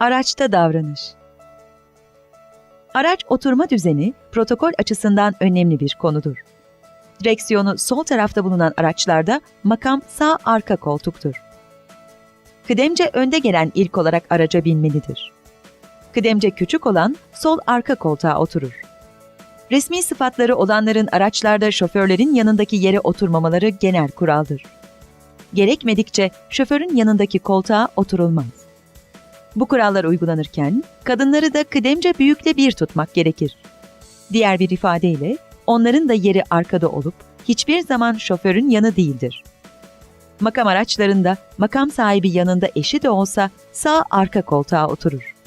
Araçta davranış. Araç oturma düzeni protokol açısından önemli bir konudur. Direksiyonu sol tarafta bulunan araçlarda makam sağ arka koltuktur. Kıdemce önde gelen ilk olarak araca binmelidir. Kıdemce küçük olan sol arka koltuğa oturur. Resmi sıfatları olanların araçlarda şoförlerin yanındaki yere oturmamaları genel kuraldır. Gerekmedikçe şoförün yanındaki koltuğa oturulmaz. Bu kurallar uygulanırken kadınları da kıdemce büyükle bir tutmak gerekir. Diğer bir ifadeyle onların da yeri arkada olup hiçbir zaman şoförün yanı değildir. Makam araçlarında makam sahibi yanında eşi de olsa sağ arka koltuğa oturur.